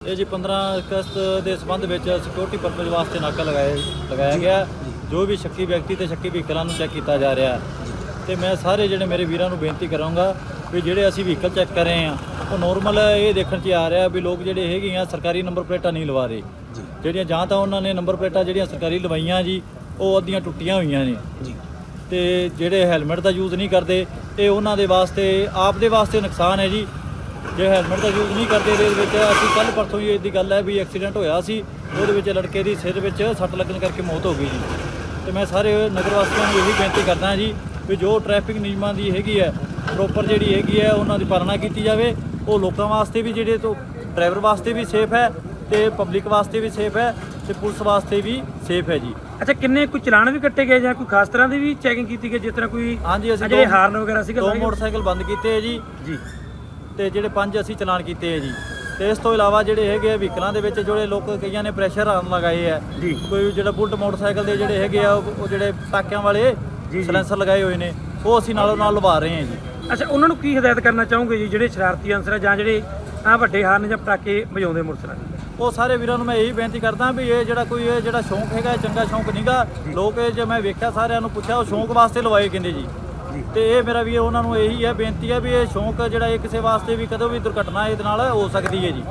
ਇਹ ਜੀ 15 ਅਗਸਤ ਦੇ ਸੰਬੰਧ ਵਿੱਚ ਸਿਕਿਉਰਿਟੀ ਪਰਪਸ ਵਾਸਤੇ ਨਾਕਾ ਲਗਾਇਆ ਲਗਾਇਆ ਗਿਆ। ਜੋ ਵੀ ਸ਼ੱਕੀ ਵਿਅਕਤੀ ਤੇ ਸ਼ੱਕੀ ਵਹੀਕਲਾਂ ਨੂੰ ਚੈੱਕ ਕੀਤਾ ਜਾ ਰਿਹਾ ਤੇ ਮੈਂ ਸਾਰੇ ਜਿਹੜੇ ਮੇਰੇ ਵੀਰਾਂ ਨੂੰ ਬੇਨਤੀ ਕਰਾਂਗਾ ਵੀ ਜਿਹੜੇ ਅਸੀਂ ਵਹੀਕਲ ਚੈੱਕ ਕਰ ਰਹੇ ਹਾਂ ਉਹ ਨੋਰਮਲ ਇਹ ਦੇਖਣ 'ਚ ਆ ਰਿਹਾ ਵੀ ਲੋਕ ਜਿਹੜੇ ਹੈਗੇ ਆ ਸਰਕਾਰੀ ਨੰਬਰ ਪਲੇਟਾਂ ਨਹੀਂ ਲਵਾ ਰਹੇ। ਜਿਹੜੀਆਂ ਜਾਂ ਤਾਂ ਉਹਨਾਂ ਨੇ ਨੰਬਰ ਪਲੇਟਾਂ ਜਿਹੜੀਆਂ ਸਰਕਾਰੀ ਲਵਾਈਆਂ ਜੀ ਉਹ ਅੱਧੀਆਂ ਟੁੱਟੀਆਂ ਹੋਈਆਂ ਨੇ। ਜੀ। ਤੇ ਜਿਹੜੇ ਹੈਲਮਟ ਦਾ ਯੂਜ਼ ਨਹੀਂ ਕਰਦੇ ਇਹ ਉਹਨਾਂ ਦੇ ਵਾਸਤੇ ਆਪ ਦੇ ਵਾਸਤੇ ਨੁਕਸਾਨ ਹੈ ਜੀ। ਜੇ ਹੈਲਮਟ ਦਾ ਯੂਜ਼ ਨਹੀਂ ਕਰਦੇ ਇਹਦੇ ਵਿੱਚ ਅਸੀਂ ਕੱਲ ਪਰਸੋਂ ਹੀ ਇਹਦੀ ਗੱਲ ਹੈ ਵੀ ਐਕਸੀਡੈਂਟ ਹੋਇਆ ਸੀ ਉਹਦੇ ਵਿੱਚ ਲੜਕੇ ਦੀ ਸਿਰ ਵਿੱਚ ਸੱਟ ਲੱਗਣ ਕਰਕੇ ਮੌਤ ਹੋ ਗਈ ਜੀ। ਤੇ ਮੈਂ ਸਾਰੇ ਨਗਰ ਵਾਸੀਆਂ ਨੂੰ ਇਹੀ ਬੇਨਤੀ ਕਰਦਾ ਜੀ ਵੀ ਜੋ ਟ੍ਰੈਫਿਕ ਨਿਯਮਾਂ ਦੀ ਹੈਗੀ ਹੈ ਪ੍ਰੋਪਰ ਜਿਹੜੀ ਹੈਗੀ ਹੈ ਉਹਨਾਂ ਦੀ ਪਾਲਣਾ ਕੀਤੀ ਜਾਵੇ। ਉਹ ਲੋਕਾਂ ਵਾਸਤੇ ਵੀ ਜਿਹੜੇ ਤੋਂ ਡਰਾਈਵਰ ਵਾਸਤੇ ਵੀ ਸੇਫ ਹੈ ਤੇ ਪਬਲਿਕ ਵਾਸਤੇ ਵੀ ਸੇਫ ਹੈ ਤੇ ਪੁਲਿਸ ਵਾਸਤੇ ਵੀ ਸੇਫ ਹੈ ਜੀ। ਅੱਛਾ ਕਿੰਨੇ ਕੋਈ ਚਲਾਨ ਵੀ ਕੱਟੇ ਗਏ ਜਾਂ ਕੋਈ ਖਾਸ ਤਰ੍ਹਾਂ ਦੀ ਵੀ ਚੈਕਿੰਗ ਕੀਤੀ ਗਈ ਜਿਸ ਤਰ੍ਹਾਂ ਕੋਈ ਹਾਂਜੀ ਅਸੀਂ ਜਿਹੜੇ ਹਾਰਨ ਵਗੈਰਾ ਸੀਗਾ ਦੋ ਮੋਟਰਸਾਈਕਲ ਬੰਦ ਕੀਤੇ ਹੈ ਜੀ। ਜੀ। ਤੇ ਜਿਹੜੇ ਪੰਜ ਅਸੀਂ ਚਲਾਨ ਕੀਤੇ ਹੈ ਜੀ। ਤੇ ਇਸ ਤੋਂ ਇਲਾਵਾ ਜਿਹੜੇ ਹੈਗੇ ਆ ਵਹੀਕਲਾਂ ਦੇ ਵਿੱਚ ਜਿਹੜੇ ਲੋਕ ਕਈਆਂ ਨੇ ਪ੍ਰੈਸ਼ਰ ਆਨ ਲਗਾਏ ਆ। ਜੀ। ਕੋਈ ਜਿਹੜਾ ਬੁਲਟ ਮੋਟਰਸਾਈਕਲ ਦੇ ਜਿਹੜੇ ਹੈਗੇ ਆ ਉਹ ਉਹ ਜਿਹੜੇ ਟਾਕਿਆਂ ਵਾਲੇ ਜੀ। ਸਲੈਂਸਰ ਲਗਾਏ ਹੋਏ ਨੇ ਉਹ ਅਸੀਂ ਨਾਲੋਂ ਨਾਲ ਲਵਾ ਰਹੇ ਹਾਂ ਜੀ। ਅੱਛਾ ਉਹਨਾਂ ਨੂੰ ਕੀ ਹਦਾਇਤ ਕਰਨਾ ਚਾਹੋਗੇ ਜੀ ਜਿਹੜੇ ਸ਼ਰਾਰਤੀ ਅਨਸਰ ਆ ਜਾਂ ਜਿਹੜੇ ਆ ਵੱਡੇ ਹਾਰਨ ਜਾਂ ਪਟਾਕੇ ਵਜਾਉਂਦੇ ਮੋਟਰਸਾਈਕਲ? ਉਹ ਸਾਰੇ ਵੀਰਾਂ ਨੂੰ ਮੈਂ ਇਹੀ ਬੇਨਤੀ ਕਰਦਾ ਵੀ ਇਹ ਜਿਹੜਾ ਕੋਈ ਇਹ ਜਿਹੜਾ ਸ਼ੌਂਕ ਹੈਗਾ ਇਹ ਚੰਗਾ ਸ਼ੌਂਕ ਨਹੀਂਗਾ ਲੋਕ ਇਹ ਜੇ ਮੈਂ ਵੇਖਿਆ ਸਾਰਿਆਂ ਨੂੰ ਪੁੱਛਿਆ ਉਹ ਸ਼ੌਂਕ ਵਾਸਤੇ ਲਵਾਏ ਕਹਿੰਦੇ ਜੀ। ਤੇ ਇਹ ਮੇਰਾ ਵੀ ਉਹਨਾਂ ਨੂੰ ਇਹੀ ਹੈ, ਬੇਨਤੀ ਹੈ ਵੀ ਇਹ ਸ਼ੌਂਕ ਜਿਹੜਾ ਇਹ ਕਿਸੇ ਵਾਸਤੇ ਵੀ ਕਦੋਂ ਵੀ ਦੁਰਘਟਨਾ ਇਹਦੇ ਨਾਲ ਹੋ ਸਕਦੀ ਹੈ ਜੀ।